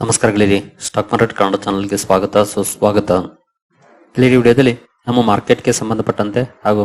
ನಮಸ್ಕಾರಗಳಿರಿ stock market Kannada ಚಾನಲ್ಗೆ ಸ್ವಾಗತ, ಸುಸ್ವಾಗತ. ಇಲ್ಲಿ ವಿಡಿಯೋದಲ್ಲಿ ನಮ್ಮ ಮಾರ್ಕೆಟ್ಗೆ ಸಂಬಂಧಪಟ್ಟಂತೆ ಹಾಗೂ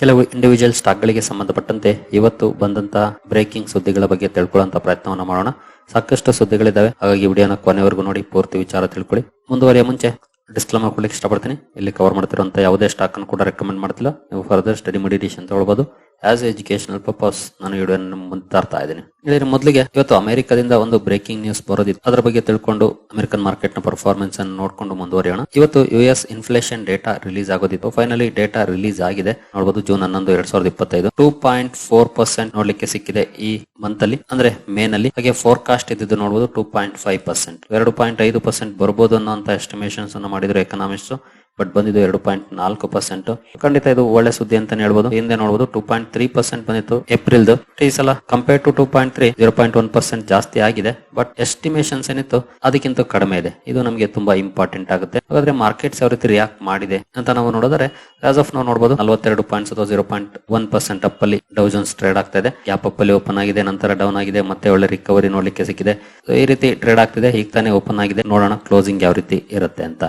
ಕೆಲವು ಇಂಡಿವಿಜುವಲ್ ಸ್ಟಾಕ್ಗಳಿಗೆ ಸಂಬಂಧಪಟ್ಟಂತೆ ಇವತ್ತು ಬಂದಂತಹ ಬ್ರೇಕಿಂಗ್ ಸುದ್ದಿಗಳ ಬಗ್ಗೆ ತಿಳ್ಕೊಳ್ಳುವಂತ ಪ್ರಯತ್ನವನ್ನು ಮಾಡೋಣ. ಸಾಕಷ್ಟು ಸುದ್ದಿಗಳಿದ್ದಾವೆ ಹಾಗಾಗಿ ವಿಡಿಯೋನ ಕೊನೆವರೆಗೂ ನೋಡಿ, ಪೂರ್ತಿ ವಿಚಾರ ತಿಳ್ಕೊಳ್ಳಿ. ಮುಂದುವರಿಯ ಮುಂಚೆ ಡಿಸ್ಕ್ಲೇಮರ್ ಕೊಡ್ಲಿಕ್ಕೆ ಇಷ್ಟಪಡ್ತೀನಿ. ಇಲ್ಲಿ ಕವರ್ ಮಾಡ್ತಿರುವಂತಹ ಯಾವುದೇ ಸ್ಟಾಕ್ ಅನ್ನು ಕೂಡ ರೆಕಮೆಂಡ್ ಮಾಡ್ತಿಲ್ಲ. ನೀವು ಫರ್ದರ್ ಸ್ಟಡಿ ಮೆಡಿಟೇಷನ್ ತಗೊಳ್ಬಹುದು ಆಸ್ ಎಜುಕೇಶನಲ್ ಪರ್ಪಸ್ ನಾನು ಈ ವಿಡಿಯೋ ಮುಂದೆ ತರ್ತಾ ಇದ್ದೀನಿ. ಇಲ್ಲಿ ಮೊದಲಿಗೆ ಇವತ್ತು ಅಮೆರಿಕದಿಂದ ಒಂದು ಬ್ರೇಕಿಂಗ್ ನ್ಯೂಸ್ ಬರೋದಿತ್ತು. ಅದರ ಬಗ್ಗೆ ತಿಳ್ಕೊಂಡು ಅಮೆರಿಕನ್ ಮಾರ್ಕೆಟ್ನ ಪರ್ಫಾರ್ಮೆನ್ಸ್ ಅನ್ನು ನೋಡ್ಕೊಂಡು ಮುಂದುವರಿಯೋಣ. ಇವತ್ತು U S inflation data release ಆಗೋದಿತ್ತು. Finally data release ಆಗಿದೆ. ನೋಡಬಹುದು ಜೂನ್ ಹನ್ನೊಂದು, ಎರಡ್ ಸಾವಿರದ ಇಪ್ಪತ್ತೈದು. ಟೂ ಪಾಯಿಂಟ್ ಫೋರ್ ಪರ್ಸೆಂಟ್ ನೋಡ್ಲಿಕ್ಕೆ ಸಿಕ್ಕಿದೆ ಈ ಮಂತ್ ಅಲ್ಲಿ. ಅಂದ್ರೆ ಮೇ ನಲ್ಲಿ. ಹಾಗೆ ಫೋರ್ಕಾಸ್ಟ್ ಇದ್ದಿದ್ದು ನೋಡಬಹುದು ಟೂ ಪಾಯಿಂಟ್ ಫೈವ್ ಪರ್ಸೆಂಟ್ ಎರಡು ಪಾಯಿಂಟ್ ಐದು ಪರ್ಸೆಂಟ್ ಬರಬಹುದು ಅನ್ನೋ ಎಸ್ಟಿಮೇಷನ್ಸ್ ಅನ್ನು ಮಾಡಿದ್ರು ಎಕನಾಮಿಕ್ಸ್ ಬಟ್ ಬಂದಿದ್ದು ಎರಡು ಪಾಯಿಂಟ್ ನಾಲ್ಕು ಪರ್ಸೆಂಟ್ ಖಂಡಿತ ಇದು ಒಳ್ಳೆ ಸುದ್ದಿ ಅಂತಾನೆ ಹೇಳ್ಬೋದು. ಹಿಂದೆ ನೋಡಬಹುದು ಟೂ ಪಾಯಿಂಟ್ ತ್ರೀ ಪರ್ಸೆಂಟ್ ಬಂದಿತ್ತು ಏಪ್ರಿಲ್ ಈ ಸಲ compare to two point three zero point one percent ಜಾಸ್ತಿ ಆಗಿದೆ. ಬಟ್ ಎಸ್ಟಿಮೇಷನ್ಸ್ ಏನಿತ್ತು? ಅದಕ್ಕಿಂತ ಕಡಿಮೆ ಇದೆ. ಇದು ನಮಗೆ ತುಂಬಾ ಇಂಪಾರ್ಟೆಂಟ್ ಆಗುತ್ತೆ. ಹಾಗಾದ್ರೆ ಮಾರ್ಕೆಟ್ಸ್ ಯಾವ ರೀತಿ ರಿಯಾಕ್ಟ್ ಮಾಡಿದೆ ಅಂತ ನಾವು ನೋಡಿದ್ರೆ ಆಸ್ ಆಫ್ ನಾವು ನೋಡಬಹುದು ನಲವತ್ತೆರಡು ಪಾಯಿಂಟ್ಸ್ ಅಥವಾ zero point one percent up ಅಲ್ಲಿ ಡೌಜನ್ಸ್ ಟ್ರೇಡ್ ಆಗ್ತಾ ಇದೆ. ಗ್ಯಾಪ್ ಅಪ್ ಅಲ್ಲಿ ಓಪನ್ ಆಗಿದೆ, ನಂತರ ಡೌನ್ ಆಗಿದೆ, ಮತ್ತೆ ಒಳ್ಳೆ ರಿಕವರಿ ನೋಡ್ಲಿಕ್ಕೆ ಸಿಕ್ಕಿದೆ. ಈ ರೀತಿ ಟ್ರೇಡ್ ಆಗ್ತಿದೆ, ಈಗ ತಾನೇ ಓಪನ್ ಆಗಿದೆ. ನೋಡೋಣ ಕ್ಲೋಸಿಂಗ್ ಯಾವ ರೀತಿ ಇರುತ್ತೆ ಅಂತ.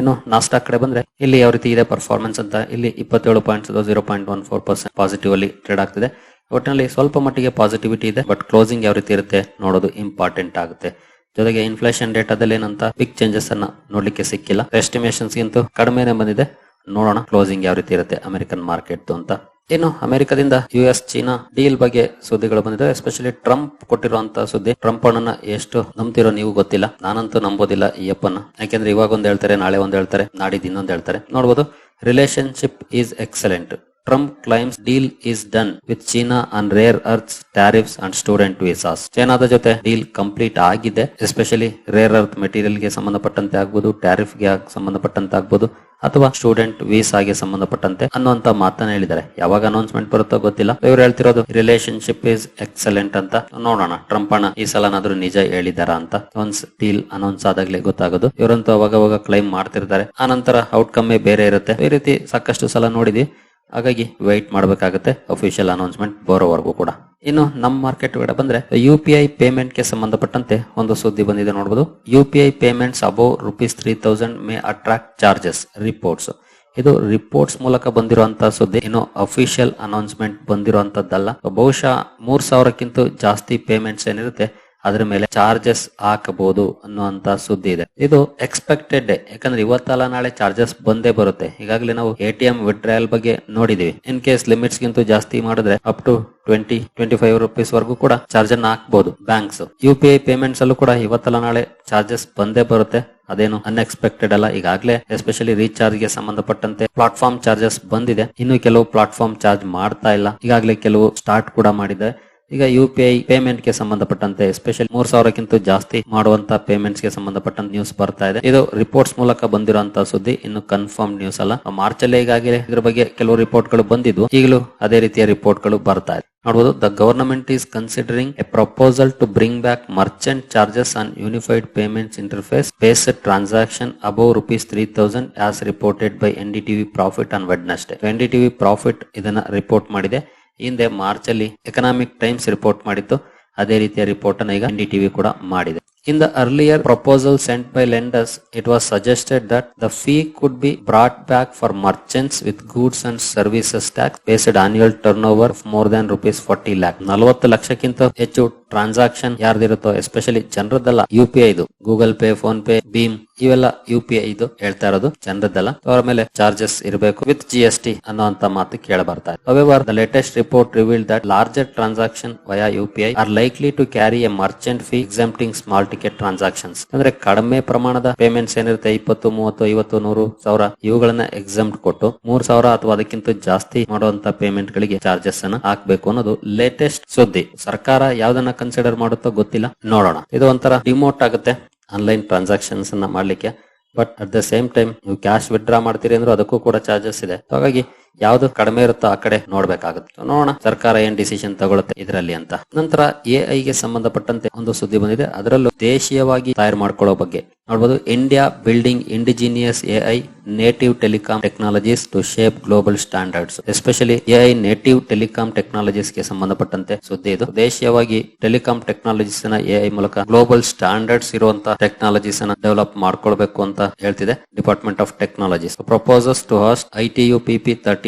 ಇನ್ನು ನಾಸ್ಟಾ ಕಡೆ ಬಂದ್ರೆ ಇಲ್ಲಿ ಯಾವ ರೀತಿ ಇದೆ ಪರ್ಫಾರ್ಮೆನ್ಸ್ ಅಂತ ಇಲ್ಲಿ ಇಪ್ಪತ್ತೇಳು point zero point one four percent positive ಅಲ್ಲಿ ಟ್ರೇಡ್ ಆಗ್ತಿದೆ. ಒಟ್ಟಿನಲ್ಲಿ ಸ್ವಲ್ಪ ಮಟ್ಟಿಗೆ ಪಾಸಿಟಿವಿಟಿ ಇದೆ ಬಟ್ ಕ್ಲೋಸಿಂಗ್ ಯಾವ ರೀತಿ ಇರುತ್ತೆ ನೋಡೋದು ಇಂಪಾರ್ಟೆಂಟ್ ಆಗುತ್ತೆ. ಜೊತೆಗೆ ಇನ್ಫ್ಲೇಷನ್ ಡೇಟಾದಲ್ಲಿ ಏನಂತ ಬಿಗ್ ಚೇಂಜಸ್ ಅನ್ನ ನೋಡ್ಲಿಕ್ಕೆ ಸಿಕ್ಕಿಲ್ಲ. ಎಸ್ಟಿಮೇಷನ್ಸ್ ಗಿಂತ ಕಡಿಮೆನೆ ಬಂದಿದೆ. ನೋಡೋಣ ಕ್ಲೋಸಿಂಗ್ ಯಾವ ರೀತಿ ಇರುತ್ತೆ ಅಮೆರಿಕನ್ ಮಾರ್ಕೆಟ್ ಅಂತ. ಇನ್ನು ಅಮೆರಿಕದಿಂದ ಯು ಎಸ್ ಚೀನಾ ಡೀಲ್ ಬಗ್ಗೆ ಸುದ್ದಿಗಳು ಬಂದಿದೆ. ಎಸ್ಪೆಷಲಿ ಟ್ರಂಪ್ ಕೊಟ್ಟಿರುವಂತಹ ಸುದ್ದಿ. ಟ್ರಂಪ್ ಅಣ್ಣನ ಎಷ್ಟು ನಂಬ್ತಿರೋ ನೀವು ಗೊತ್ತಿಲ್ಲ. ನಾನಂತೂ ನಂಬೋದಿಲ್ಲ ಈ ಅಪ್ಪನ ಯಾಕೆಂದ್ರೆ ಇವಾಗ ಒಂದ್ ಹೇಳ್ತಾರೆ, ನಾಳೆ ಒಂದ್ ಹೇಳ್ತಾರೆ, ನಾಡಿದ್ದು ಇನ್ನೊಂದ್ ಹೇಳ್ತಾರೆ. ನೋಡಬಹುದು relationship is excellent Trump claims deal is done with China on rare earth tariffs and student visas ಚೈನಾದ ಜೊತೆ ಡೀಲ್ ಕಂಪ್ಲೀಟ್ ಆಗಿದೆ. ಎಸ್ಪೆಷಲಿ ರೇರ್ ಅರ್ತ್ ಮೆಟೀರಿಯಲ್ಗೆ ಸಂಬಂಧಪಟ್ಟಂತೆ ಆಗ್ಬೋದು ಟ್ಯಾರಿಫ್ಗೆ ಸಂಬಂಧಪಟ್ಟಂತೆ ಆಗ್ಬೋದು, ಅಥವಾ ಸ್ಟೂಡೆಂಟ್ ವೀಸಾಗೆ ಸಂಬಂಧಪಟ್ಟಂತೆ ಅನ್ನುವಂತ ಮಾತನ್ನ ಹೇಳಿದ್ದಾರೆ. ಯಾವಾಗ ಅನೌನ್ಸ್ಮೆಂಟ್ ಬರುತ್ತೋ ಗೊತ್ತಿಲ್ಲ. ಇವ್ರು ಹೇಳ್ತಿರೋದು ರಿಲೇಶನ್ಶಿಪ್ ಇಸ್ ಎಕ್ಸಲೆಂಟ್ ಅಂತ ನೋಡೋಣ. ಟ್ರಂಪ್ ಅಣ್ಣ ಈ ಸಲನಾದ್ರೂ ನಿಜ ಹೇಳಿದಾರ ಅಂತ ಒನ್ಸ್ ಡೀಲ್ ಅನೌನ್ಸ್ ಆದಾಗ್ಲೇ ಗೊತ್ತಾಗೋದು. ಇವರಂತೂ ಅವಾಗ ಅವಾಗ ಕ್ಲೈಮ್ ಮಾಡ್ತಿರ್ತಾರೆ. ಆ ನಂತರ ಔಟ್ಕಮ್ ಬೇರೆ ಇರುತ್ತೆ. ಈ ರೀತಿ ಸಾಕಷ್ಟು ಸಲ ನೋಡಿದ್ವಿ. ಹಾಗಾಗಿ ವೆಯ್ಟ್ ಮಾಡಬೇಕಾಗುತ್ತೆ. ಅಫಿಷಿಯಲ್ ಅನೌನ್ಸ್ಮೆಂಟ್ ಬರೋವರೆಗೂ ಕೂಡ. ಇನ್ನು ನಮ್ಮ ಮಾರ್ಕೆಟ್ ಕಡೆ ಬಂದ್ರೆ ಯು ಪಿ ಐ ಪೇಮೆಂಟ್ಗೆ ಸಂಬಂಧಪಟ್ಟಂತೆ ಒಂದು ಸುದ್ದಿ ಬಂದಿದೆ ನೋಡಬಹುದು U P I payments above rupees three thousand may attract charges reports ಇದು ರಿಪೋರ್ಟ್ಸ್ ಮೂಲಕ ಬಂದಿರುವಂತಹ ಸುದ್ದಿ. ಇನ್ನು ಅಫಿಷಿಯಲ್ ಅನೌನ್ಸ್ಮೆಂಟ್ ಬಂದಿರುವಂತದ್ದಲ್ಲ. ಬಹುಶಃ ಮೂರ್ ಸಾವಿರಕ್ಕಿಂತ ಜಾಸ್ತಿ ಪೇಮೆಂಟ್ಸ್ ಏನಿರುತ್ತೆ ಅದ್ರ ಮೇಲೆ ಚಾರ್ಜಸ್ ಹಾಕಬಹುದು ಅನ್ನುವಂತ ಸುದ್ದಿ ಇದೆ. ಇದು ಎಕ್ಸ್ಪೆಕ್ಟೆಡ್ ಯಾಕಂದ್ರೆ ಇವತ್ತಲ್ಲ ನಾಳೆ ಚಾರ್ಜಸ್ ಬಂದೇ ಬರುತ್ತೆ. ಈಗಾಗಲೇ ನಾವು ಎ ಟಿ ಎಂ ವಿಡ್ರಾಯಲ್ ಬಗ್ಗೆ ನೋಡಿದೀವಿ. ಇನ್ ಕೇಸ್ ಲಿಮಿಟ್ಸ್ ಗಿಂತ ಜಾಸ್ತಿ ಮಾಡಿದ್ರೆ up to twenty twenty five rupees ವರೆಗೂ ಕೂಡ ಚಾರ್ಜ್ ಅನ್ನ ಹಾಕಬಹುದು banks U P I payments ಅಲ್ಲೂ ಕೂಡ ಇವತ್ತಲ್ಲ ನಾಳೆ ಚಾರ್ಜಸ್ ಬಂದೇ ಬರುತ್ತೆ. ಅದೇನು ಅನ್ಎಕ್ಸ್ಪೆಕ್ಟೆಡ್ ಅಲ್ಲ. ಈಗಾಗಲೇ ಎಸ್ಪೆಷಲಿ ರೀಚಾರ್ಜ್ಗೆ ಸಂಬಂಧಪಟ್ಟಂತೆ ಪ್ಲಾಟ್ಫಾರ್ಮ್ ಚಾರ್ಜಸ್ ಬಂದಿದೆ. ಇನ್ನು ಕೆಲವು ಪ್ಲಾಟ್ಫಾರ್ಮ್ ಚಾರ್ಜ್ ಮಾಡ್ತಾ ಇಲ್ಲ. ಈಗಾಗಲೇ ಕೆಲವು ಸ್ಟಾರ್ಟ್ ಕೂಡ ಮಾಡಿದೆ ಈಗ ಯು ಪಿ ಐ ಪೇಮೆಂಟ್ಗೆ ಸಂಬಂಧಪಟ್ಟಂತೆ ಎಸ್ಪೆಷಲಿ ಮೂರ್ ಸಾವಿರಕ್ಕಿಂತ ಜಾಸ್ತಿ ಮಾಡುವಂತ ಪೇಮೆಂಟ್ಸ್ಗೆ ಸಂಬಂಧಪಟ್ಟಂತ ನ್ಯೂಸ್ ಬರ್ತಾ ಇದೆ. ಇದು ರಿಪೋರ್ಟ್ಸ್ ಮೂಲಕ ಬಂದಿರುವಂತಹ ಸುದ್ದಿ, ಇನ್ನು ಕನ್ಫರ್ಮ್ ನ್ಯೂಸ್ ಅಲ್ಲ. ಮಾರ್ಚ್ ಅಲ್ಲಿ ಈಗಾಗಲೇ ಇದ್ರ ಬಗ್ಗೆ ಕೆಲವು ರಿಪೋರ್ಟ್ಗಳು ಬಂದಿದ್ವು. ಈಗಲೂ ಅದೇ ರೀತಿಯ ರಿಪೋರ್ಟ್ಗಳು ಬರ್ತಾ ಇದೆ. ನೋಡಬಹುದು the government is considering a proposal to bring back merchant charges on unified payments interface base transaction above rupees three thousand as reported by N D TV Profit on Wednesday N D TV Profit ಇದನ್ನ report ಮಾಡಿದೆ. ಹಿಂದೆ March ಅಲ್ಲಿ economic times report ಮಾಡಿತ್ತು. ಅದೇ ರೀತಿಯ report ಅನ್ನು ಈಗ N D TV ಕೂಡ ಮಾಡಿದೆ. In the earlier proposal sent by lenders it was suggested that the fee could be brought back for merchants with goods and services tax based annual turnover more than rupees forty lakh ನಲವತ್ತು ಲಕ್ಷಕ್ಕಿಂತ ಹೆಚ್ಚು transaction ಯಾರ್ದಿರುತ್ತೋ especially ಜನರದ್ದಲ್ಲ U P I Google Pay PhonePe Bhim ಇವೆಲ್ಲ U P I ಇದು ಹೇಳ್ತಾ ಇರೋದು ಜನರದ್ದಲ್ಲ ಅವರ ಮೇಲೆ ಚಾರ್ಜಸ್ ಇರಬೇಕು ವಿತ್ ಜಿ ಎಸ್ ಟಿ ಅನ್ನುವಂತ ಮಾತು ಕೇಳ ಬರ್ತಾ ಇದೆ the latest report reveal that larger transaction via U P I are likely to carry a merchant fee exempting small ticket transactions. ಅಂದ್ರೆ ಕಡಿಮೆ ಪ್ರಮಾಣದ ಪೇಮೆಂಟ್ಸ್ ಏನಿರುತ್ತೆ, ಇಪ್ಪತ್ತು, ಮೂವತ್ತು, ಐವತ್ತು, ನೂರು ಸಾವಿರ ಇವುಗಳನ್ನ ಎಕ್ಸಾಮ್ ಕೊಟ್ಟು ಮೂರ್ ಸಾವಿರ ಅಥವಾ ಅದಕ್ಕಿಂತ ಜಾಸ್ತಿ ಮಾಡುವಂತ ಪೇಮೆಂಟ್ ಗಳಿಗೆ ಚಾರ್ಜಸ್ ಅನ್ನ ಹಾಕ್ಬೇಕು ಅನ್ನೋದು ಲೇಟೆಸ್ಟ್ ಸುದ್ದಿ. ಸರ್ಕಾರ ಯಾವ್ದನ್ನ ಕನ್ಸಿಡರ್ ಮಾಡುತ್ತೋ ಗೊತ್ತಿಲ್ಲ. ನೋಡೋಣ. ಇದು ಒಂಥರ ಡಿಮೋಟ್ ಆಗುತ್ತೆ ಆನ್ಲೈನ್ ಟ್ರಾನ್ಸಾಕ್ಷನ್ಸ್ ಅನ್ನ ಮಾಡ್ಲಿಕ್ಕೆ. But at the same time ನೀವು ಕ್ಯಾಶ್ ವಿತ್ಡ್ರಾ ಮಾಡ್ತೀರಿ ಅಂದ್ರೆ ಅದಕ್ಕೂ ಕೂಡ ಚಾರ್ಜಸ್ ಇದೆ. ಹಾಗಾಗಿ ಯಾವ್ದು ಕಡಿಮೆ ಇರುತ್ತೋ ಆ ಕಡೆ ನೋಡ್ಬೇಕಾಗುತ್ತೆ. ನೋಡೋಣ, ಸರ್ಕಾರ ಏನ್ ಡಿಸಿಷನ್ ತಗೊಳುತ್ತೆ ಇದರಲ್ಲಿ ಅಂತ. ನಂತರ ಎ ಗೆ ಸಂಬಂಧಪಟ್ಟಂತೆ ಒಂದು ಸುದ್ದಿ ಬಂದಿದೆ. ಅದರಲ್ಲೂ ದೇಶೀಯವಾಗಿ ತಯಾರು ಮಾಡ್ಕೊಳ್ಳೋ ಬಗ್ಗೆ. ನೋಡಬಹುದು India building indigenous A I native telecom technologies to shape global standards especially I native telecom ಟೆಕ್ನಾಲಜೀಸ್ಗೆ ಸಂಬಂಧಪಟ್ಟಂತೆ ಸುದ್ದಿ ಇದು. ದೇಶೀಯವಾಗಿ ಟೆಲಿಕಾಂ ಟೆಕ್ನಾಲಜೀಸ್ನ ಎಐ ಮೂಲಕ ಗ್ಲೋಬಲ್ ಸ್ಟ್ಯಾಂಡರ್ಡ್ಸ್ ಇರುವಂತಹ ಟೆಕ್ನಾಲಜೀಸ್ ಅನ್ನ ಡೆವಲಪ್ ಮಾಡ್ಕೊಳ್ಬೇಕು ಅಂತ ಹೇಳ್ತಿದೆ department of technologies proposes to hoist I T U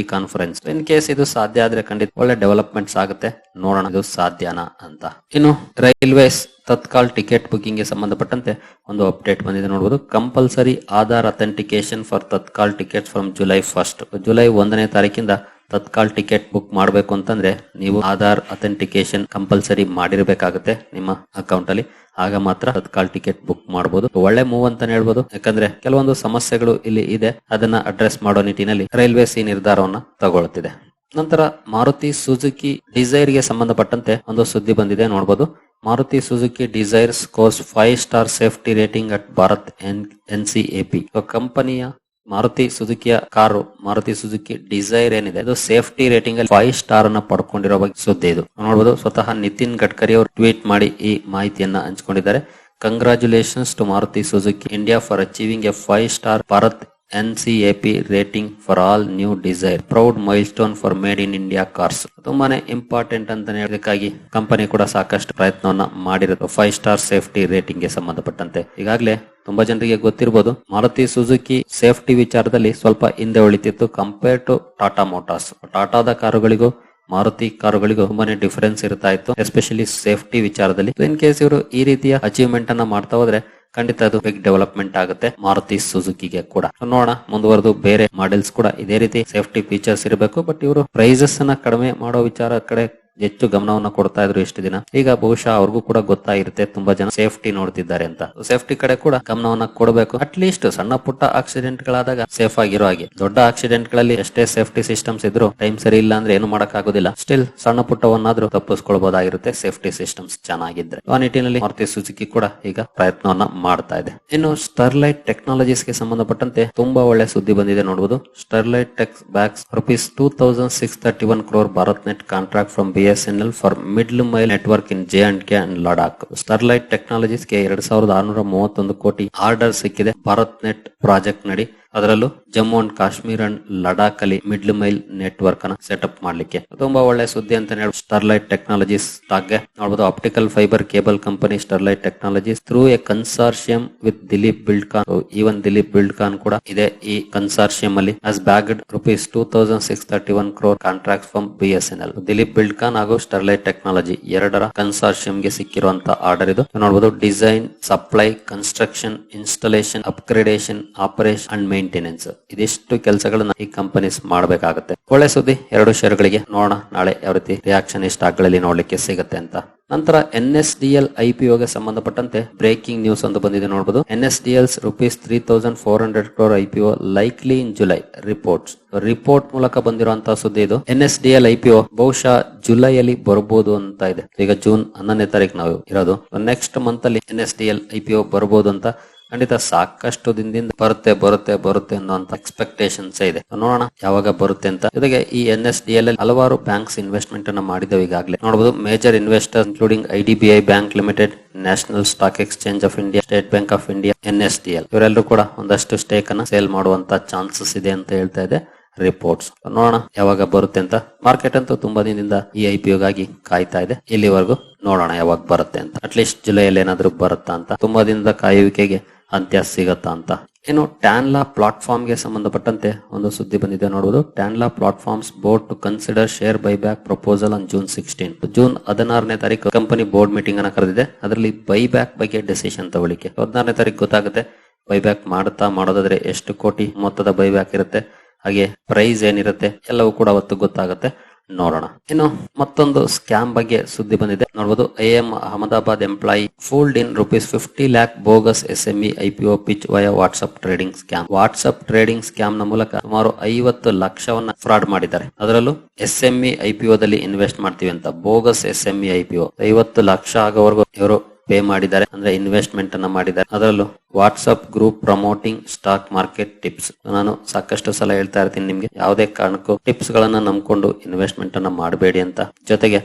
conference in case ಇದು ಸಾಧ್ಯ ಆದ್ರೆ ಖಂಡಿತ ಒಳ್ಳೆ ಡೆವಲಪ್ಮೆಂಟ್ಸ್ ಆಗುತ್ತೆ. ನೋಡೋಣ ಇದು ಸಾಧ್ಯನಾ ಅಂತ. ಇನ್ನು ರೈಲ್ವೇಸ್ ತತ್ಕಾಲ್ ಟಿಕೆಟ್ ಬುಕಿಂಗ್ಗೆ ಸಂಬಂಧಪಟ್ಟಂತೆ ಒಂದು ಅಪ್ಡೇಟ್ ಬಂದಿದೆ ನೋಡಬಹುದು compulsory Aadhaar authentication for Tatkal ticket from July first July ಒಂದನೇ ತಾರೀಕಿಂದ ತತ್ಕಾಲ್ ಟಿಕೆಟ್ ಬುಕ್ ಮಾಡಬೇಕು ಅಂತಂದ್ರೆ ನೀವು ಆಧಾರ್ ಅಥೆಂಟಿಕೇಶನ್ ಕಂಪಲ್ಸರಿ ಮಾಡಿರಬೇಕಾಗುತ್ತೆ ನಿಮ್ಮ ಅಕೌಂಟ್ ಅಲ್ಲಿ. ಆಗ ಮಾತ್ರ ತತ್ಕಾಲ್ ಟಿಕೆಟ್ ಬುಕ್ ಮಾಡಬಹುದು ಒಳ್ಳೆ ಮೂವ್ ಅಂತಾನೆ ಹೇಳ್ಬೋದು. ಯಾಕಂದ್ರೆ ಕೆಲವೊಂದು ಸಮಸ್ಯೆಗಳು ಇಲ್ಲಿ ಇದೆ. ಅದನ್ನ ಅಡ್ರೆಸ್ ಮಾಡೋ ನಿಟ್ಟಿನಲ್ಲಿ ರೈಲ್ವೇಸ್ ಈ ನಿರ್ಧಾರವನ್ನ ತಗೊಳ್ತಿದೆ. ನಂತರ ಮಾರುತಿ ಸುಜುಕಿ ಡಿಸೈರ್ಗೆ ಸಂಬಂಧಪಟ್ಟಂತೆ ಒಂದು ಸುದ್ದಿ ಬಂದಿದೆ ನೋಡಬಹುದು Maruti Suzuki Dzire scores five star safety rating at Bharat N N C A P ಕಂಪನಿಯ ಮಾರುತಿ ಸುಜುಕಿಯ ಕಾರು, ಮಾರುತಿ ಸುಜುಕಿ ಡಿಸೈರ್ ಏನಿದೆ, ಅದು ಸೇಫ್ಟಿ ರೇಟಿಂಗ್ ಅಲ್ಲಿ ಫೈವ್ ಸ್ಟಾರ್ ಅನ್ನ ಪಡ್ಕೊಂಡಿರೋ ಬಗ್ಗೆ ಸುದ್ದಿ ಇದು. ನೋಡಬಹುದು ಸ್ವತಃ ನಿತಿನ್ ಗಡ್ಕರಿ ಅವರು ಟ್ವೀಟ್ ಮಾಡಿ ಈ ಮಾಹಿತಿಯನ್ನ ಹಂಚಿಕೊಂಡಿದ್ದಾರೆ. Congratulations to Maruti Suzuki India for achieving a five star Bharat NCAP rating for all new Dzire proud milestone for made in India cars ತುಂಬಾನೇ ಇಂಪಾರ್ಟೆಂಟ್ ಅಂತ ಹೇಳೋದಕ್ಕಾಗಿ ಕಂಪನಿ ಕೂಡ ಸಾಕಷ್ಟು ಪ್ರಯತ್ನವನ್ನ ಮಾಡಿರೋದು. ಫೈವ್ ಸ್ಟಾರ್ ಸೇಫ್ಟಿ ರೇಟಿಂಗ್ಗೆ ಸಂಬಂಧಪಟ್ಟಂತೆ. ಈಗಾಗಲೇ ತುಂಬಾ ಜನರಿಗೆ ಗೊತ್ತಿರಬಹುದು ಮಾರುತಿ ಸುಜುಕಿ ಸೇಫ್ಟಿ ವಿಚಾರದಲ್ಲಿ ಸ್ವಲ್ಪ ಹಿಂದೆ ಉಳಿತಿತ್ತು ಕಂಪೇರ್ ಟು ಟಾಟಾ ಮೋಟಾರ್ಸ್ ಟಾಟಾದ ಕಾರುಗಳಿಗೂ ಮಾರುತಿ ಕಾರುಗಳಿಗೂ ತುಂಬಾನೇ ಡಿಫರೆನ್ಸ್ ಇರ್ತಾ ಇತ್ತು ಎಸ್ಪೆಷಲಿ ಸೇಫ್ಟಿ ವಿಚಾರದಲ್ಲಿ. ಇನ್ ಕೇಸ್ ಇವರು ಈ ರೀತಿಯ ಅಚೀವ್ಮೆಂಟ್ ಅನ್ನ ಮಾಡ್ತಾ ಹೋದ್ರೆ ಖಂಡಿತ ಅದು ಬಿಗ್ ಡೆವಲಪ್ಮೆಂಟ್ ಆಗುತ್ತೆ. ಮಾರುತಿ ಸುಜುಕಿಗೆ ಕೂಡ. ನೋಡೋಣ, ಮುಂದುವರೆದು ಬೇರೆ ಮಾಡೆಲ್ಸ್ ಕೂಡ ಇದೇ ರೀತಿ ಸೇಫ್ಟಿ ಫೀಚರ್ಸ್ ಇರಬೇಕು ಬಟ್ ಇವರು ಪ್ರೈಸಸ್ ಅನ್ನ ಕಡಿಮೆ ಮಾಡೋ ವಿಚಾರ ಕಡೆ ಹೆಚ್ಚು ಗಮನವನ್ನ ಕೊಡ್ತಾ ಇದ್ರು ಎಷ್ಟು ದಿನ. ಈಗ ಬಹುಶಃ ಅವ್ರಿಗೂ ಕೂಡ ಗೊತ್ತಾಗಿರುತ್ತೆ, ತುಂಬಾ ಜನ ಸೇಫ್ಟಿ ನೋಡ್ತಿದ್ದಾರೆ ಅಂತ. ಸೇಫ್ಟಿ ಕಡೆ ಕೂಡ ಗಮನವನ್ನ ಕೊಡಬೇಕು. ಅಟ್ ಲೀಸ್ಟ್ ಸಣ್ಣ ಪುಟ್ಟ ಆಕ್ಸಿಡೆಂಟ್ ಗಳಾದಾಗ ಸೇಫ್ ಆಗಿರೋ ಹಾಗೆ. ದೊಡ್ಡ ಆಕ್ಸಿಡೆಂಟ್ಗಳಲ್ಲಿ ಎಷ್ಟೇ ಸೇಫ್ಟಿ ಸಿಸ್ಟಮ್ಸ್ ಇದ್ರು ಟೈಮ್ ಸರಿ ಇಲ್ಲ ಅಂದ್ರೆ ಏನು ಮಾಡಕ್ ಆಗೋದಿಲ್ಲ ಸ್ಟಿಲ್ ಸಣ್ಣ ಪುಟ್ಟವನ್ನಾದ್ರೂ ತಪ್ಪಿಸ್ಕೊಳ್ಬಹುದಾಗಿರುತ್ತೆ ಸೇಫ್ಟಿ ಸಿಸ್ಟಮ್ಸ್ ಚೆನ್ನಾಗಿದ್ರೆ. ಆ ನಿಟ್ಟಿನಲ್ಲಿ ಮಾರುತಿ ಸುಜುಕಿ ಕೂಡ ಈಗ ಪ್ರಯತ್ನವನ್ನ ಮಾಡ್ತಾ ಇದೆ. ಇನ್ನು ಸ್ಟರ್ಲೈಟ್ ಟೆಕ್ನಾಲಜೀಸ್ಗೆ ಸಂಬಂಧಪಟ್ಟಂತೆ ತುಂಬಾ ಒಳ್ಳೆ ಸುದ್ದಿ ಬಂದಿದೆ ನೋಡಬಹುದು Sterlite techs bags rupees two thousand six thirty one crore Bharat net contract from B S N L for middle mile network in J and K and Ladakh Sterlite ಟೆಕ್ನಾಲಜೀಸ್ಗೆ ಎರಡ್ ಸಾವಿರದ ಆರ್ನೂರ ಮೂವತ್ತೊಂದು ಕೋಟಿ ಆರ್ಡರ್ ಸಿಕ್ಕಿದೆ. ಭಾರತ್ ನೆಟ್ ಪ್ರಾಜೆಕ್ಟ್ ನಡಿ. ಅದರಲ್ಲೂ Jammu and Kashmir and Ladakh ಅಲ್ಲಿ middle mile network ಅನ್ನ ಸೆಟಪ್ ಮಾಡ್ಲಿಕ್ಕೆ. ತುಂಬಾ ಒಳ್ಳೆ ಸುದ್ದಿ ಅಂತ ಹೇಳಿ ಸ್ಟರ್ಲೈಟ್ ಟೆಕ್ನಾಲಜೀಸ್ಗೆ ನೋಡಬಹುದು optical fibre cable company Sterlite technologies through a consortium with Dilip Buildcon even Dilip Buildcon ಕೂಡ ಇದೆ ಈ ಕನ್ಸಾರ್ಷಿಯಂ ಅಲ್ಲಿ. As bagged rupees two thousand six thirty one crore contract from B S N L Dilip Buildcon ಹಾಗೂ Sterlite technology ಎರಡರ consortium ಗೆ ಸಿಕ್ಕಿರುವಂತಹ order ಇದು. ನೋಡಬಹುದು design supply construction installation upgradation operation and maintenance. ಇದಿಷ್ಟು ಕೆಲಸಗಳನ್ನ ಈ ಕಂಪನೀಸ್ ಮಾಡಬೇಕಾಗುತ್ತೆ. ಒಳ್ಳೆ ಸುದ್ದಿ, ಎರಡು ಷೇರುಗಳಿಗೆ ನೋಡೋಣ. ನಾಳೆ ಯಾವ ರೀತಿ ರಿಯಾಕ್ಷನ್ ಈ ಸ್ಟಾಕ್ಗಳಲ್ಲಿ ನೋಡ್ಲಿಕ್ಕೆ ಸಿಗುತ್ತೆ ಅಂತ. ನಂತರ ಎನ್ ಎಸ್ ಡಿ ಎಲ್ ಐಪಿಒಗೆ ಸಂಬಂಧಪಟ್ಟಂತೆ ಬ್ರೇಕಿಂಗ್ ನ್ಯೂಸ್ ಅಂತ ಬಂದಿದೆ ನೋಡಬಹುದು N S D L's rupees three thousand four hundred crore IPO likely in July reports report ಮೂಲಕ ಬಂದಿರುವಂತಹ ಸುದ್ದಿ ಇದು. N S D L IPO ಬಹುಶಃ ಜುಲೈಯಲ್ಲಿ ಬರಬಹುದು ಅಂತ ಇದೆ. ಈಗ ಜೂನ್ ಹನ್ನೊಂದನೇ ತಾರೀಕು ನಾವು ಇರೋದು. ನೆಕ್ಸ್ಟ್ ಮಂತ್ ಅಲ್ಲಿ N S D L IPO ಬರಬಹುದು ಅಂತ ಖಂಡಿತ ಸಾಕಷ್ಟು ದಿನದಿಂದ ಬರುತ್ತೆ ಬರುತ್ತೆ ಬರುತ್ತೆ ಅನ್ನುವಂತ ಎಕ್ಸ್ಪೆಕ್ಟೇಷನ್ಸ್ ಇದೆ. ನೋಡೋಣ ಯಾವಾಗ ಬರುತ್ತೆ ಅಂತ. ಜೊತೆಗೆ ಈ ಎನ್ ಎಸ್ ಡಿ ಎಲ್ ಹಲವಾರು ಬ್ಯಾಂಕ್ಸ್ ಇನ್ವೆಸ್ಟ್ಮೆಂಟ್ ಅನ್ನ ಮಾಡಿದವು ಈಗಾಗಲೇ. ನೋಡಬಹುದು major investor including I D B I Bank Limited National Stock Exchange of India State Bank of India N S D L ಇವರೆಲ್ಲರೂ ಕೂಡ ಒಂದಷ್ಟು ಸ್ಟೇಕ್ ಅನ್ನ ಸೇಲ್ ಮಾಡುವಂತ ಚಾನ್ಸಸ್ ಇದೆ ಅಂತ ಹೇಳ್ತಾ ಇದೆ ರಿಪೋರ್ಟ್ಸ್ ನೋಡೋಣ ಯಾವಾಗ ಬರುತ್ತೆ ಅಂತ. ಮಾರ್ಕೆಟ್ ಅಂತೂ ತುಂಬಾ ದಿನದಿಂದ ಈ ಐ ಪಿ ಗಾಗಿ ಕಾಯ್ತಾ ಇದೆ. ಇಲ್ಲಿವರೆಗೂ ನೋಡೋಣ ಯಾವಾಗ ಬರುತ್ತೆ ಅಂತ. ಅಟ್ಲೀಸ್ಟ್ ಜುಲೈಯಲ್ಲಿ ಏನಾದ್ರೂ ಬರುತ್ತಾ ಅಂತ. ತುಂಬಾ ದಿನದ ಕಾಯುವಿಕೆಗೆ ಅಂತ್ಯ ಸಿಗತ್ತಾ ಅಂತ. ಇನ್ನು ಟ್ಯಾನ್ಲಾ ಪ್ಲಾಟ್ಫಾರ್ಮ್ಗೆ ಸಂಬಂಧಪಟ್ಟಂತೆ ಒಂದು ಸುದ್ದಿ ಬಂದಿದೆ ನೋಡಬಹುದು Tanla platforms board to consider share buyback proposal on June sixteen. June ಹದಿನಾರನೇ ತಾರೀಕು ಕಂಪನಿ ಬೋರ್ಡ್ ಮೀಟಿಂಗ್ ಅನ್ನ ಕರೆದಿದೆ. ಅದರಲ್ಲಿ ಬೈಬ್ಯಾಕ್ ಬಗ್ಗೆ ಡಿಸಿಷನ್ ತಗೊಳ್ಳಿಕ್ಕೆ. ಹದಿನಾರನೇ ತಾರೀಕು ಗೊತ್ತಾಗುತ್ತೆ. ಬೈಬ್ಯಾಕ್ ಮಾಡುತ್ತಾ ಮಾಡೋದಾದ್ರೆ ಎಷ್ಟು ಕೋಟಿ ಮೊತ್ತದ ಬೈಬ್ಯಾಕ್ ಇರುತ್ತೆ. ಹಾಗೆ ಪ್ರೈಸ್ ಏನಿರುತ್ತೆ. ಎಲ್ಲವೂ ಕೂಡ ಅವತ್ತು ಗೊತ್ತಾಗುತ್ತೆ. ನೋಡೋಣ. ಇನ್ನು ಮತ್ತೊಂದು ಸ್ಕ್ಯಾಮ್ ಬಗ್ಗೆ ಸುದ್ದಿ ಬಂದಿದೆ. ನೋಡಬಹುದು M Ahmedabad employee fooled in rupees fifty lakh bogus S M E IPO pitch via WhatsApp trading scam WhatsApp trading ಸ್ಕ್ಯಾಮ್ನ ಮೂಲಕ ಸುಮಾರು ಐವತ್ತು ಲಕ್ಷವನ್ನ ಫ್ರಾಡ್ ಮಾಡಿದ್ದಾರೆ. ಅದರಲ್ಲೂ ಎಸ್ ಎಂ ಇ ಐಪಿಒ ದಲ್ಲಿ ಇನ್ವೆಸ್ಟ್ ಮಾಡ್ತೀವಿ ಅಂತ. Bogus S M E IPO ಐವತ್ತು ಲಕ್ಷ ಆಗೋವರೆಗೂ ಇವರು ಪೇ ಮಾಡಿದ್ದಾರೆ, ಅಂದ್ರೆ ಇನ್ವೆಸ್ಟ್ಮೆಂಟ್ ಅನ್ನ ಮಾಡಿದ್ದಾರೆ. ಅದರಲ್ಲೂ WhatsApp group promoting stock market tips ನಾನು ಸಾಕಷ್ಟು ಸಲ ಹೇಳ್ತಾ ಇರ್ತೀನಿ ನಿಮ್ಗೆ, ಯಾವುದೇ ಕಾರಣಕ್ಕೂ ಟಿಪ್ಸ್ ಗಳನ್ನ ನಂಬಿಕೊಂಡು ಇನ್ವೆಸ್ಟ್ಮೆಂಟ್ ಅನ್ನ ಮಾಡಬೇಡಿ ಅಂತ. ಜೊತೆಗೆ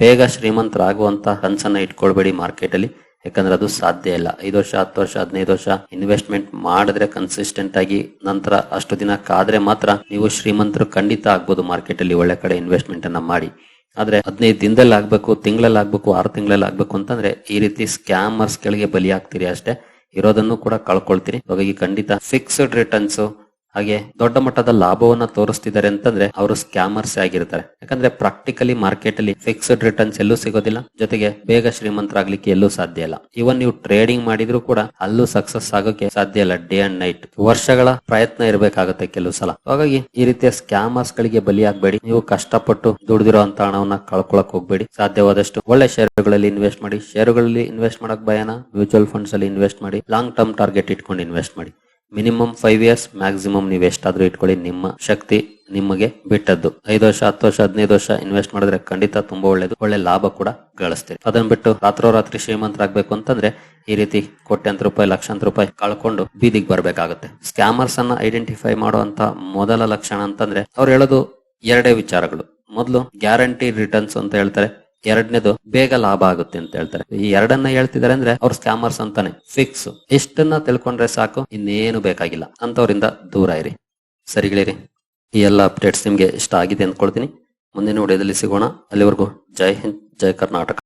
ಬೇಗ ಶ್ರೀಮಂತರಾಗುವಂತ ಕನ್ಸನ್ನ ಇಟ್ಕೊಳ್ಬೇಡಿ ಮಾರ್ಕೆಟ್ ಅಲ್ಲಿ ಯಾಕಂದ್ರೆ ಅದು ಸಾಧ್ಯ ಇಲ್ಲ. ಐದು ವರ್ಷ, ಹತ್ತು ವರ್ಷ, ಹದಿನೈದು ವರ್ಷ ಇನ್ವೆಸ್ಟ್ಮೆಂಟ್ ಮಾಡಿದ್ರೆ ಕನ್ಸಿಸ್ಟೆಂಟ್ ಆಗಿ ನಂತರ ಅಷ್ಟು ದಿನ ಕಾದ್ರೆ ಮಾತ್ರ ನೀವು ಶ್ರೀಮಂತರು ಖಂಡಿತ ಆಗ್ಬೋದು ಮಾರ್ಕೆಟ್ ಅಲ್ಲಿ ಒಳ್ಳೆ ಕಡೆ ಇನ್ವೆಸ್ಟ್ಮೆಂಟ್ ಅನ್ನ ಮಾಡಿ. ಆದ್ರೆ ಹದಿನೈದು ದಿನದಲ್ಲಿ ಆಗ್ಬೇಕು ತಿಂಗಳಲ್ಲಿ ಆಗ್ಬೇಕು ಆರು ತಿಂಗಳಲ್ಲಿ ಆಗ್ಬೇಕು ಅಂತಂದ್ರೆ ಈ ರೀತಿ ಸ್ಕ್ಯಾಮರ್ಸ್ ಗಳಿಗೆ ಬಲಿಯಾಗ್ತೀರಿ ಅಷ್ಟೇ. ಇರೋದನ್ನು ಕೂಡ ಕಳ್ಕೊಳ್ತೀರಿ. ಹಾಗಾಗಿ ಖಂಡಿತ ಫಿಕ್ಸ್ಡ್ ರಿಟರ್ನ್ಸ್ ಹಾಗೆ ದೊಡ್ಡ ಮಟ್ಟದ ಲಾಭವನ್ನ ತೋರಿಸ್ತಿದ್ದಾರೆ ಅಂತಂದ್ರೆ ಅವರು ಸ್ಕ್ಯಾಮರ್ಸ್ ಆಗಿರ್ತಾರೆ. ಯಾಕಂದ್ರೆ ಪ್ರಾಕ್ಟಿಕಲಿ ಮಾರ್ಕೆಟ್ ಅಲ್ಲಿ ಫಿಕ್ಸ್ಡ್ ರಿಟರ್ನ್ಸ್ ಎಲ್ಲೂ ಸಿಗೋದಿಲ್ಲ. ಜೊತೆಗೆ ಬೇಗ ಶ್ರೀಮಂತರಾಗ್ಲಿಕ್ಕೆ ಎಲ್ಲೂ ಸಾಧ್ಯ ಇಲ್ಲ. ಇವನ್ ನೀವು ಟ್ರೇಡಿಂಗ್ ಮಾಡಿದ್ರು ಕೂಡ ಅಲ್ಲೂ ಸಕ್ಸಸ್ ಆಗೋಕೆ ಸಾಧ್ಯ ಇಲ್ಲ ಡೇ ಅಂಡ್ ನೈಟ್ ವರ್ಷಗಳ ಪ್ರಯತ್ನ ಇರಬೇಕಾಗುತ್ತೆ ಕೆಲವು ಸಲ. ಹಾಗಾಗಿ ಈ ರೀತಿಯ ಸ್ಕ್ಯಾಮರ್ಸ್ ಗಳಿಗೆ ಬಲಿಯಾಗಬೇಡಿ. ನೀವು ಕಷ್ಟಪಟ್ಟು ದುಡಿದಿರೋ ಅಂತ ಹಣವನ್ನ ಕಳ್ಕೊಳಕ್ ಹೋಗ್ಬೇಡಿ. ಸಾಧ್ಯವಾದಷ್ಟು ಒಳ್ಳೆ ಷೇರುಗಳಲ್ಲಿ ಇನ್ವೆಸ್ಟ್ ಮಾಡಿ. ಷೇರುಗಳಲ್ಲಿ ಇನ್ವೆಸ್ಟ್ ಮಾಡಕ್ ಭಯನ ಮ್ಯೂಚುವಲ್ ಫಂಡ್ಸ್ ಅಲ್ಲಿ ಇನ್ವೆಸ್ಟ್ ಮಾಡಿ. ಲಾಂಗ್ ಟರ್ಮ್ ಟಾರ್ಗೆಟ್ ಇಟ್ಕೊಂಡು ಇನ್ವೆಸ್ಟ್ ಮಾಡಿ. ಮಿನಿಮಮ್ ಫೈವ್ ಇಯರ್ಸ್ ಮ್ಯಾಕ್ಸಿಮಮ್ ನೀವು ಎಷ್ಟಾದ್ರೂ ಇಟ್ಕೊಳ್ಳಿ, ನಿಮ್ಮ ಶಕ್ತಿ ನಿಮಗೆ ಬಿಟ್ಟದ್ದು. ಐದು ವರ್ಷ, ಹತ್ತು ವರ್ಷ, ಹದಿನೈದು ವರ್ಷ ಇನ್ವೆಸ್ಟ್ ಮಾಡಿದ್ರೆ ಖಂಡಿತ ತುಂಬಾ ಒಳ್ಳೇದು. ಒಳ್ಳೆ ಲಾಭ ಕೂಡ ಗಳಿಸ್ತೀರಿ. ಅದನ್ನ ಬಿಟ್ಟು ರಾತ್ರೋರಾತ್ರಿ ಶ್ರೀಮಂತರಾಗಬೇಕು ಅಂತಂದ್ರೆ ಈ ರೀತಿ ಕೋಟ್ಯಾಂತರ ರೂಪಾಯಿ, ಲಕ್ಷಾಂತರ ರೂಪಾಯಿ ಕಳ್ಕೊಂಡು ಬೀದಿಗೆ ಬರ್ಬೇಕಾಗುತ್ತೆ. ಸ್ಕ್ಯಾಮರ್ಸ್ ಅನ್ನ ಐಡೆಂಟಿಫೈ ಮಾಡುವಂತ ಮೊದಲ ಲಕ್ಷಣ ಅಂತಂದ್ರೆ ಅವ್ರು ಹೇಳೋದು ಎರಡೇ ವಿಚಾರಗಳು. ಮೊದಲು ಗ್ಯಾರಂಟಿ ರಿಟರ್ನ್ಸ್ ಅಂತ ಹೇಳ್ತಾರೆ. ಎರಡನೇದು ಬೇಗ ಲಾಭ ಆಗುತ್ತೆ ಅಂತ ಹೇಳ್ತಾರೆ. ಈ ಎರಡನ್ನ ಹೇಳ್ತಿದ್ದಾರೆ ಅಂದ್ರೆ ಅವ್ರ ಸ್ಕ್ಯಾಮರ್ಸ್ ಅಂತಾನೆ. ಫಿಕ್ಸ್ ಇಷ್ಟನ್ನ ತಿಳ್ಕೊಂಡ್ರೆ ಸಾಕು, ಇನ್ನೇನು ಬೇಕಾಗಿಲ್ಲ. ಅಂತವರಿಂದ ದೂರ ಇರಿ. ಸರಿಗಳಿರಿ ಈ ಎಲ್ಲ ಅಪ್ಡೇಟ್ಸ್ ನಿಮ್ಗೆ ಇಷ್ಟ ಆಗಿದೆ ಅಂದ್ಕೊಳ್ತೀನಿ. ಮುಂದಿನ ವಿಡಿಯೋದಲ್ಲಿ ಸಿಗೋಣ. ಅಲ್ಲಿವರೆಗೂ ಜೈ ಹಿಂದ್, ಜೈ ಕರ್ನಾಟಕ.